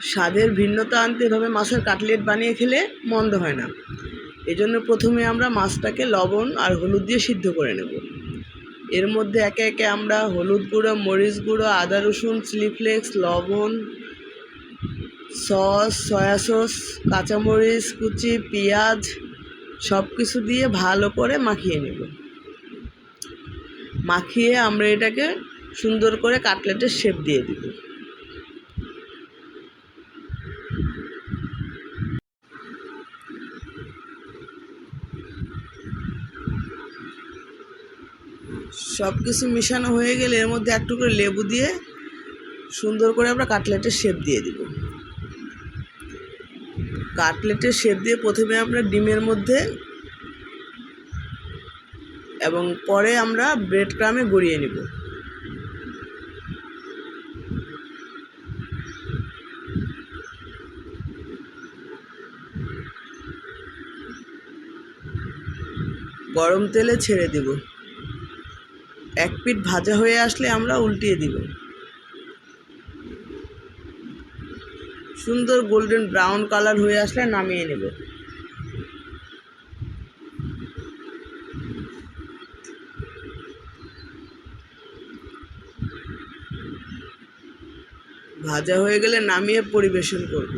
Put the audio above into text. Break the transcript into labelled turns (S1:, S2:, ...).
S1: স্বাদের ভিন্নতা আনতে এভাবে মাছের কাটলেট বানিয়ে খেলে মন্দ হয় না। এজন্য প্রথমে আমরা মাছটাকে লবণ আর হলুদ দিয়ে সিদ্ধ করে নেব। এর মধ্যে একে একে আমরা হলুদ গুঁড়ো, মরিচ গুঁড়ো, আদা রসুন, চিলি ফ্লেক্স, লবণ, সস, সয়া সস, কাঁচামরিচ, কুচি, পেঁয়াজ সব কিছু দিয়ে ভালো করে মাখিয়ে নেব। মাখিয়ে আমরা এটাকে সুন্দর করে কাটলেটের শেপ দিয়ে দিব। সব কিছু মিশানো হয়ে গেলে এর মধ্যে একটু করে লেবু দিয়ে সুন্দর করে আমরা কাটলেটের শেপ দিয়ে দিব। কাটলেটের শেপ দিয়ে প্রথমে আমরা ডিমের মধ্যে এবং পরে আমরা ব্রেড ক্রামে গড়িয়ে নেব। গরম তেলে ছেড়ে দেব। এক পিঠ ভাজা হয়ে আসলে আমরা উল্টিয়ে দিব। সুন্দর গোল্ডেন ব্রাউন কালার হয়ে আসলে নামিয়ে নেব। ভাজা হয়ে গেলে নামিয়ে পরিবেশন করব।